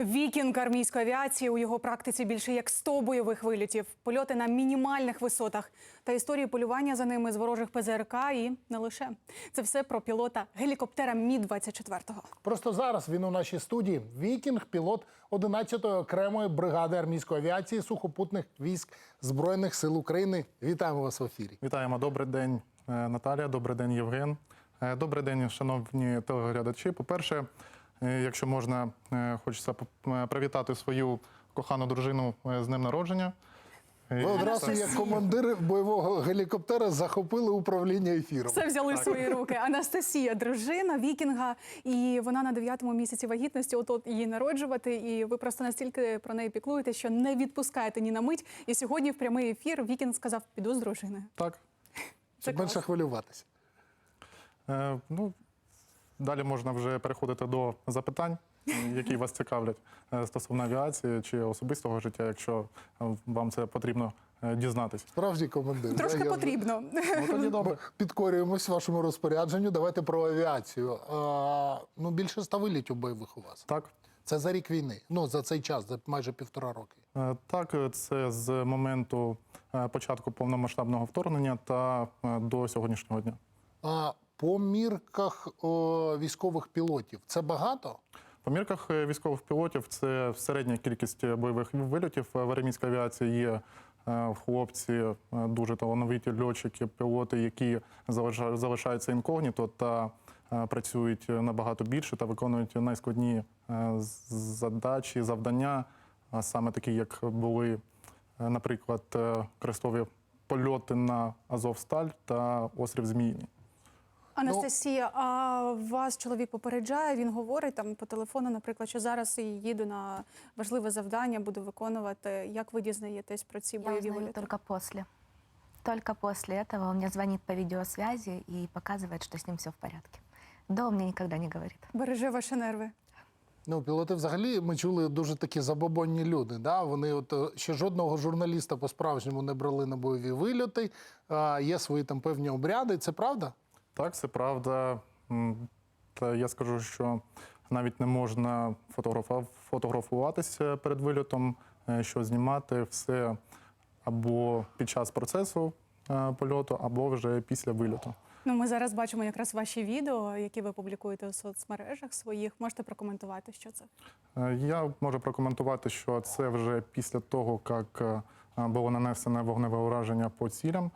Вікінг армійської авіації у його практиці більше як 100 бойових вильотів, польоти на мінімальних висотах та історії полювання за ними з ворожих ПЗРК і не лише це все про пілота гелікоптера Мі 24 Просто зараз він у нашій студії. Вікінг, пілот 11-ї окремої бригади армійської авіації сухопутних військ Збройних сил України. Вітаємо вас в ефірі. Вітаємо, добрий день, е, Наталія. Добрий день, Євген. Е, Добрий день, шановні телеглядачі. По-перше, е, якщо можна, е, хочеться е, привітати свою кохану дружину е, з днем народження. Е, Ви одразу, як командир бойового гелікоптера, захопили управління ефіром. Все взяли в свої руки. Анастасія, дружина Вікінга, і вона на дев'ятому місяці вагітності. От от її народжувати. І ви просто настільки про неї піклуєте, що не відпускаєте ні на мить. І сьогодні в прямий ефір Вікінг сказав: піду з дружиною. Так. Щоб клас. менше хвилюватися. Е, Ну, далі можна вже переходити до запитань, які вас цікавлять е, стосовно авіації чи особистого життя, якщо е, вам це потрібно е, дізнатись. Справжній командир. Трошки Да, я- потрібно. Ну, тоді добре. Підкорюємось вашому розпорядженню. Давайте про авіацію. А, ну, більше ста вилітів бойових у вас. Так. Це за рік війни. Ну, за цей час, за майже півтора роки. Так, це з моменту початку повномасштабного вторгнення та до сьогоднішнього дня. А по мірках о, військових пілотів це багато? По мірках е, військових пілотів це середня кількість бойових вильотів в армійській авіації. Є е, хлопці е, дуже талановиті льотчики, пілоти, які залишаються інкогніто та е, працюють набагато більше та виконують найскладні е, задачі, завдання, саме такі, як були, е, наприклад, е, крестові польоти на Азовсталь та острів Зміїний. Анастасія, а вас чоловік попереджає, він говорить там по телефону, наприклад, що зараз я їду на важливе завдання, буду виконувати. Як ви дізнаєтесь про ці бойові узнаю виліти? только после. Только после этого он мне звонит по видеосвязи и показывает, что с ним все в порядке. До он мне никогда не говорит. Береже ваші нерви. Ну, пілоти взагалі ми чули дуже такі забобонні люди. Да? Вони от е, ще жодного журналіста по-справжньому не брали на бойові вильоти. А, є свої там певні обряди. Це правда? Так, це правда. Та я скажу, що навіть не можна фотографуватися перед вильотом, е, що знімати все або під час процесу е, польоту, або вже після вильоту. Ну, ми зараз бачимо якраз ваші відео, які ви публікуєте у соцмережах своїх. Можете прокоментувати, що це? Е, Я можу прокоментувати, що це вже після того, як було нанесене вогневе ураження по цілям.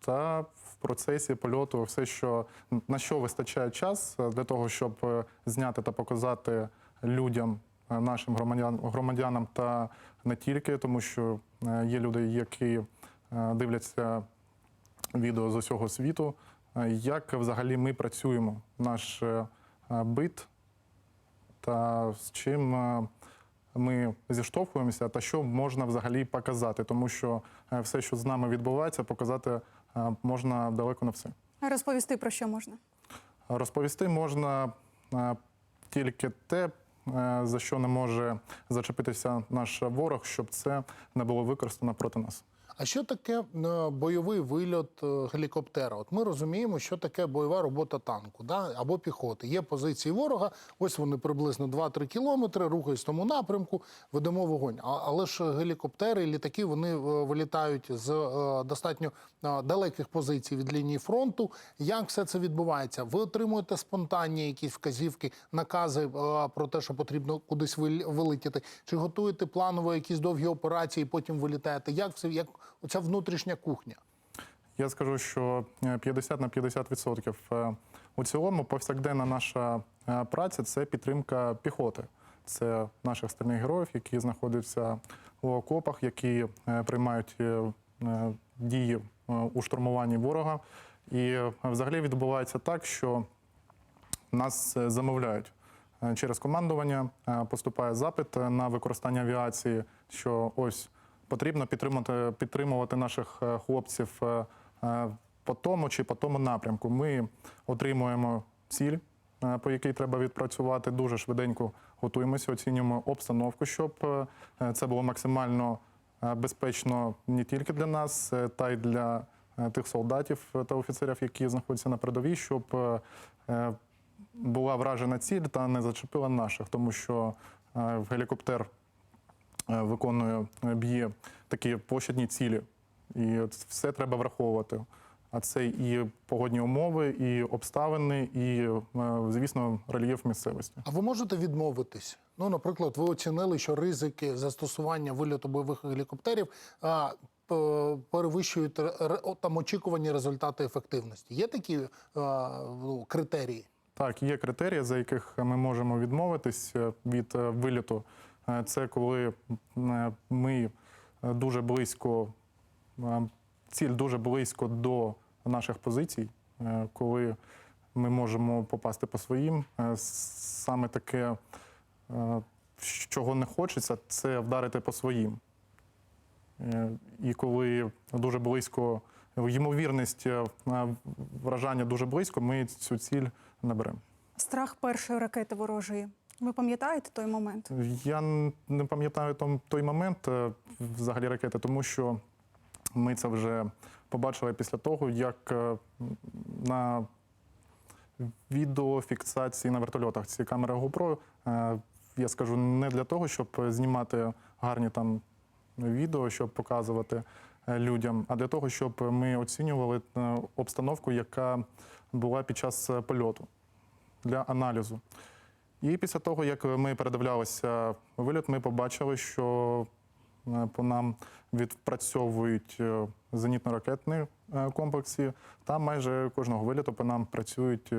Та процесі польоту все, що на що вистачає час е, для того, щоб е, зняти та показати людям, е, нашим громадян, громадянам та не тільки, тому що є люди, які дивляться відео з усього світу, як взагалі ми працюємо, наш бит та з чим ми зіштовхуємося, та що можна взагалі показати, тому що все, що з нами відбувається, показати можна далеко не все. Розповісти про що можна? Розповісти можна тільки те, е, за що не може зачепитися наш ворог, щоб це не було використано проти нас. А що таке е, бойовий вильот е, гелікоптера? От ми розуміємо, що таке бойова робота танку да? або піхоти. Є позиції ворога, ось вони приблизно 2-3 кілометри, рухаюсь в тому напрямку, ведемо вогонь. А, але ж гелікоптери, літаки вони е, вилітають з достатньо далеких позицій від лінії фронту. Як все це відбувається? Ви отримуєте спонтанні якісь вказівки, накази про те, що потрібно кудись вил- вилетіти? Чи готуєте планово якісь довгі операції, потім вилітаєте? Як все як оця внутрішня кухня? Я скажу, що е, 50 на 50% е, у цілому повсякденна наша е, праця це підтримка піхоти. Це наших стальних героїв, які знаходяться у окопах, які е, приймають е, е, дії е, у штурмуванні ворога. І е, взагалі відбувається так, що нас е, замовляють. Е, Через командування е, поступає запит е, на використання авіації, що ось потрібно підтримати, підтримувати наших е, хлопців е, е, по тому чи по тому напрямку. Ми отримуємо ціль, по якій треба відпрацювати. Дуже швиденько готуємося, оцінюємо обстановку, щоб це було максимально безпечно не тільки для нас, та й для тих солдатів та офіцерів, які знаходяться на передовій, щоб була вражена ціль та не зачепила наших, тому що в гелікоптер виконує, е, б'є такі площадні цілі. І все треба враховувати. А це і погодні умови, і обставини, і, е, звісно, рельєф місцевості. А ви можете відмовитись? Ну, наприклад, ви оцінили, що ризики застосування вильоту бойових гелікоптерів а, перевищують ре- ре- там очікувані результати ефективності. Є такі а, ну, критерії? Так, є критерії, за яких ми можемо відмовитись е, від е, виліту. Е, Це коли е, ми е, дуже близько, ціль дуже близько до наших позицій, коли ми можемо попасти по своїм. Саме таке, чого не хочеться, це вдарити по своїм. І коли дуже близько, ймовірність вражання дуже близько, ми цю ціль не беремо. Страх першої ракети ворожої. Ви пам'ятаєте той момент? Я не пам'ятаю той момент е, взагалі ракети, тому що ми це вже побачили після того, як е, на відеофіксації на вертольотах ці камери GoPro, е, я скажу, не для того, щоб знімати гарні там відео, щоб показувати людям, а для того, щоб ми оцінювали обстановку, яка була під час польоту для аналізу. І після того, як ми передивлялися виліт, ми побачили, що е, по нам відпрацьовують е, зенітно-ракетні е, комплекси, та майже кожного виліту по нам працюють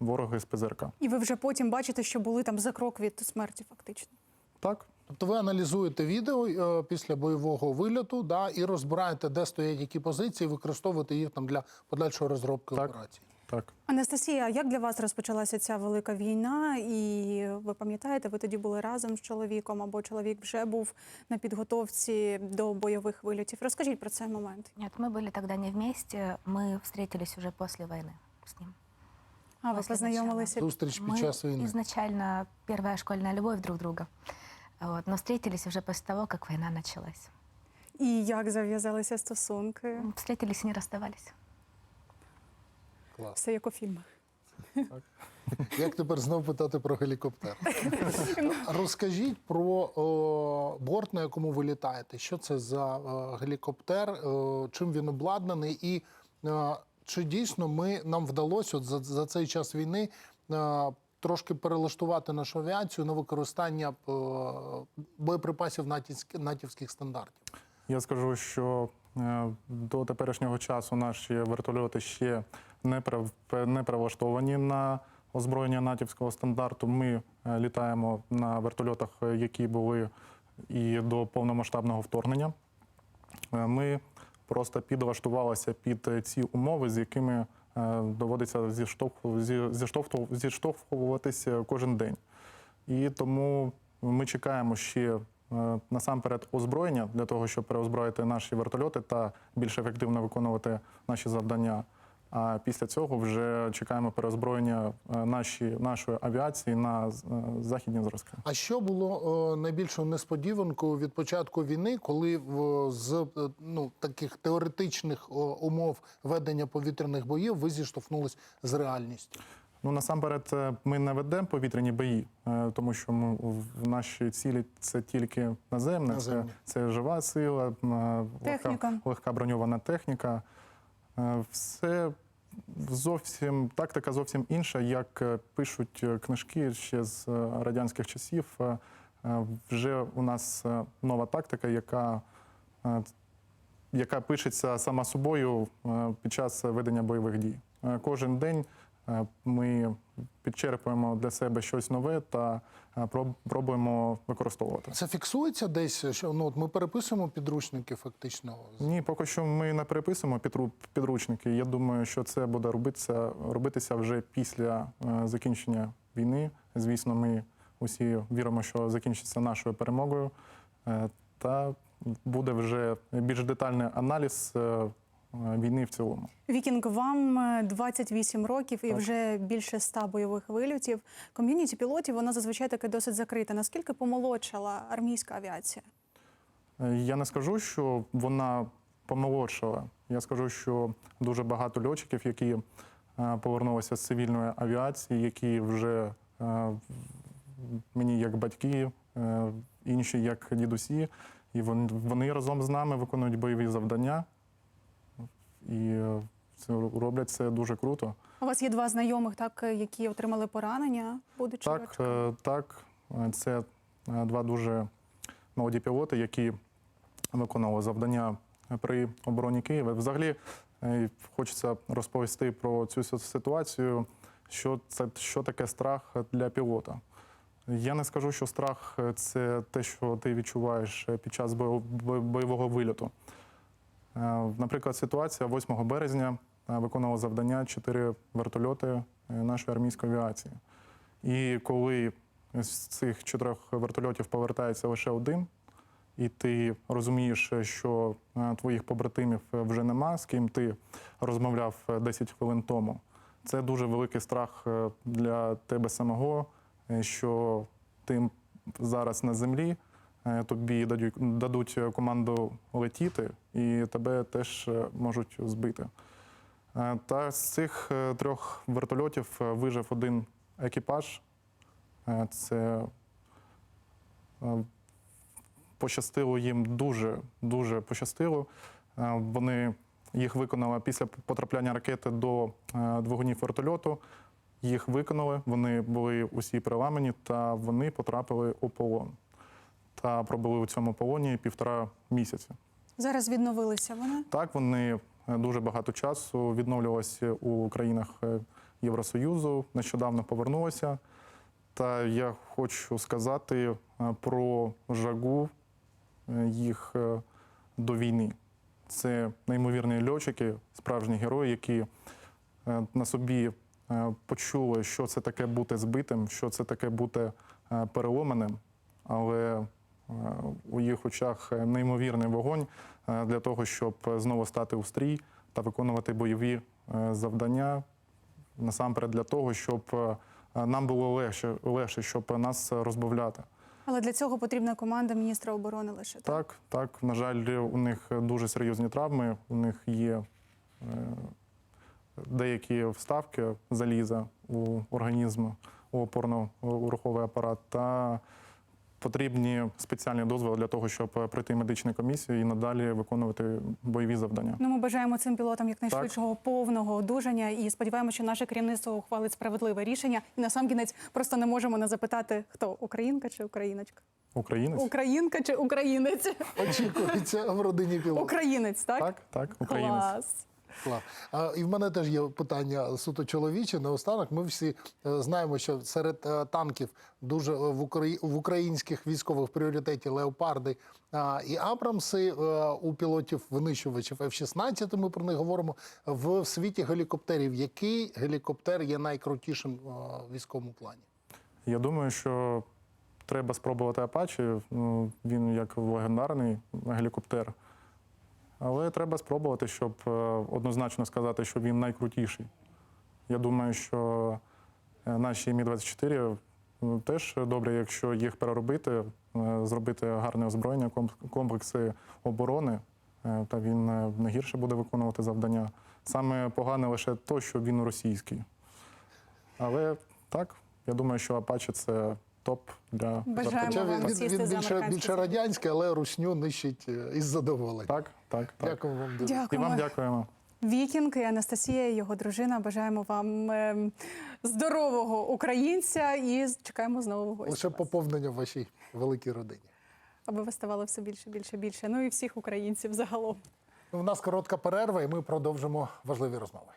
вороги з ПЗРК. І ви вже потім бачите, що були там за крок від смерті, фактично. Так, Тобто ви аналізуєте відео після бойового вильоту да, і розбираєте, де стоять які позиції, використовуєте їх там для подальшої розробки Так. операцій так. Анастасія, як для вас розпочалася ця велика війна? І ви пам'ятаєте, ви тоді були разом з чоловіком, або чоловік вже був на підготовці до бойових вильотів? Розкажіть про цей момент. Нет, мы были тогда не вместе, мы встретились уже после войны с ним. А ви Після познайомилися? Зустріч під Мы час війни. изначально первая школьная любовь друг друга. Вот, но встретились уже после того, как война началась. І як зав'язалися стосунки? Встретились и не расставались. Клас. Все як у фільмах. Як тепер знов питати про гелікоптер? Розкажіть про о, борт, на якому ви літаєте. Що це за е, гелікоптер, е, чим він обладнаний, і е, чи дійсно ми нам вдалося от за, за цей час війни е, трошки перелаштувати нашу авіацію на використання е, боєприпасів натівських, натівських стандартів? Я скажу, що до теперішнього часу наші вертольоти ще не прилаштовані на озброєння натівського стандарту. Ми е, літаємо на вертольотах, е, які були і до повномасштабного вторгнення. Е, Ми просто підлаштувалися під ці умови, з якими доводиться зіштовху- зі- зіштовху- зіштовхуватися кожен день. І тому ми чекаємо ще насамперед озброєння для того, щоб переозброїти наші вертольоти та більш ефективно виконувати наші завдання. А після цього вже чекаємо переозброєння е, наші, нашої авіації на е, західні зразки. А що було е, найбільшою несподіванкою від початку війни, коли в, з е, ну, таких теоретичних умов ведення повітряних боїв ви зіштовхнулись з реальністю? Ну насамперед, ми не ведемо повітряні бої, е, тому що ми в наші цілі це тільки наземне, це, це жива сила, е, легка, легка броньована техніка. Е, Все зовсім тактика зовсім інша, як е, пишуть е, книжки ще з радянських часів. Вже у нас нова тактика, яка, яка пишеться сама собою під час ведення бойових дій. Кожен день ми підчерпуємо для себе щось нове та е, пробуємо використовувати. Це фіксується десь? Що ну от ми переписуємо підручники фактично. Ні, поки що ми не переписуємо підру- підручники. Я думаю, що це буде робитися, робитися вже після е, закінчення війни. Звісно, ми усі віримо, що закінчиться нашою перемогою. Е, та буде вже більш детальний аналіз війни в цілому. Вікінг, вам е, 28 років і Так. вже більше 100 бойових вильотів. Ком'юніті пілотів вона зазвичай таке досить закрита. Наскільки помолодшала армійська авіація? Е, Я не скажу, що вона помолодшала. Я скажу, що дуже багато льотчиків, які е, повернулися з цивільної авіації, які вже е, мені як батьки е, інші як дідусі, і вони разом з нами виконують бойові завдання. І е, це роблять це дуже круто. У вас є два знайомих, так які отримали поранення, будучи Так, е, так, е, це е, два дуже молоді пілоти, які виконували завдання при обороні Києва. Взагалі е, хочеться розповісти про цю си- ситуацію, що це що таке страх для пілота. Я не скажу, що страх е, це те, що ти відчуваєш е, під час бойов- бойового вильоту. Е, Наприклад, ситуація 8 березня е, виконувала завдання чотири вертольоти е, нашої армійської авіації. І коли з цих чотирьох вертольотів повертається лише один, і ти розумієш, що твоїх побратимів вже нема, з ким ти розмовляв е, 10 хвилин тому. Це дуже великий страх для тебе самого, що ти зараз на землі, тобі дадуть, дадуть команду летіти, і тебе теж е, можуть збити. Е, Та з цих е, трьох вертольотів е, вижив один екіпаж. Е, Це е, пощастило їм дуже, дуже пощастило. Е, Вони їх виконали після потрапляння ракети до е, двигунів вертольоту. Їх виконали, вони були усі переламані, та вони потрапили у полон. Та пробули у цьому полоні півтора місяці. Зараз відновилися вони. Так, вони е, дуже багато часу відновлювалися у країнах е, Євросоюзу, нещодавно повернулися. Та я хочу сказати е, про жагу їх до війни. Це неймовірні льотчики, справжні герої, які на собі почули, що це таке бути збитим, що це таке бути переломаним. Але у їх очах неймовірний вогонь е, для того, щоб знову стати у стрій та виконувати бойові е, завдання. Насамперед для того, щоб е, нам було легше, легше, щоб нас розбавляти. Але для цього потрібна команда міністра оборони лише так. Так, так, на жаль, у них дуже серйозні травми. У них є е, деякі вставки заліза у організм, у опорно-руховий апарат. Та потрібні спеціальні дозволи для того, щоб пройти медичну комісію і надалі виконувати бойові завдання. Ну, ми бажаємо цим пілотам якнайшвидшого повного одужання і сподіваємося, що наше керівництво ухвалить справедливе рішення. І на сам кінець просто не можемо не запитати, хто українка чи україночка, Українець? українка чи українець, Очікується в родині пілота. українець, так? Так, так, українець. Клас. А, і в мене теж є питання суто чоловіче. Наостанок ми всі е, знаємо, що серед е, танків дуже е, в, Украї... в українських військових пріоритеті леопарди і Абрамси у пілотів винищувачів F-16, Ми про них говоримо в світі гелікоптерів. Який гелікоптер є найкрутішим в військовому плані? Я думаю, що треба спробувати Апачі. Ну, він як легендарний гелікоптер. Але треба спробувати, щоб е, однозначно сказати, що він найкрутіший. Я думаю, що е, наші Мі-24 е, теж добре, якщо їх переробити, е, зробити гарне озброєння, комплекси оборони, та він не гірше буде виконувати завдання. Саме погане лише те, що він російський. Але так, я думаю, що Апачі це топ для Бажаємо Хоча вам він, він, сісти він за більше, більше радянський, але русню нищить із задоволенням. Так, так, так. Дякую вам дуже. І вам дякуємо. Вікінг і Анастасія, його дружина. Бажаємо вам ем, здорового українця і чекаємо знову гостя. гості. Лише вас. поповнення в вашій великій родині. аби ви ставали все більше, більше, більше. Ну і всіх українців загалом. У нас коротка перерва, і ми продовжимо важливі розмови.